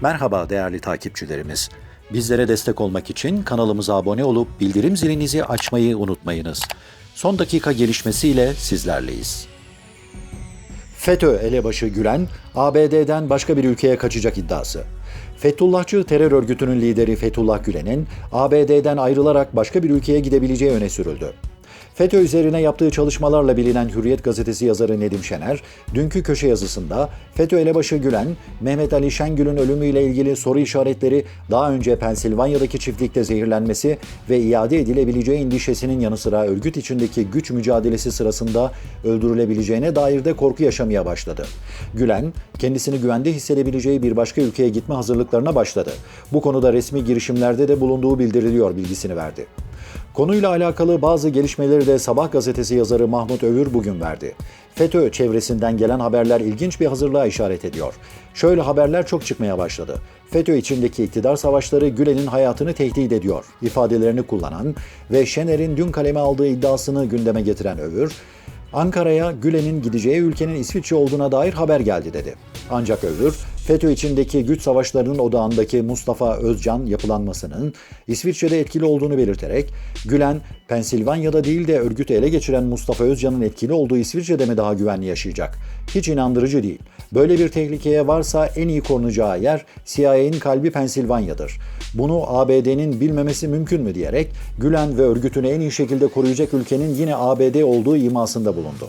Merhaba değerli takipçilerimiz. Bizlere destek olmak için kanalımıza abone olup bildirim zilinizi açmayı unutmayınız. Son dakika gelişmesiyle sizlerleyiz. FETÖ elebaşı Gülen, ABD'den başka bir ülkeye kaçacak iddiası. Fethullahçı terör örgütünün lideri Fethullah Gülen'in ABD'den ayrılarak başka bir ülkeye gidebileceği öne sürüldü. FETÖ üzerine yaptığı çalışmalarla bilinen Hürriyet gazetesi yazarı Nedim Şener, dünkü köşe yazısında FETÖ elebaşı Gülen, Mehmet Ali Şengül'ün ölümüyle ilgili soru işaretleri daha önce Pensilvanya'daki çiftlikte zehirlenmesi ve iade edilebileceği endişesinin yanı sıra örgüt içindeki güç mücadelesi sırasında öldürülebileceğine dair de korku yaşamaya başladı. Gülen, kendisini güvende hissedebileceği bir başka ülkeye gitme hazırlıklarına başladı. Bu konuda resmi girişimlerde de bulunduğu bildiriliyor bilgisini verdi. Konuyla alakalı bazı gelişmeleri de Sabah gazetesi yazarı Mahmut Övür bugün verdi. FETÖ çevresinden gelen haberler ilginç bir hazırlığa işaret ediyor. Şöyle haberler çok çıkmaya başladı. FETÖ içindeki iktidar savaşları Gülen'in hayatını tehdit ediyor ifadelerini kullanan ve Şener'in dün kaleme aldığı iddiasını gündeme getiren Övür, Ankara'ya Gülen'in gideceği ülkenin İsviçre olduğuna dair haber geldi dedi. Ancak Övür, FETÖ içindeki güç savaşlarının odağındaki Mustafa Özcan yapılanmasının İsviçre'de etkili olduğunu belirterek, Gülen, Pensilvanya'da değil de örgütü ele geçiren Mustafa Özcan'ın etkili olduğu İsviçre'de mi daha güvenli yaşayacak? Hiç inandırıcı değil. Böyle bir tehlikeye varsa en iyi korunacağı yer CIA'nin kalbi Pensilvanya'dır. Bunu ABD'nin bilmemesi mümkün mü diyerek Gülen ve örgütünü en iyi şekilde koruyacak ülkenin yine ABD olduğu imasında bulundu.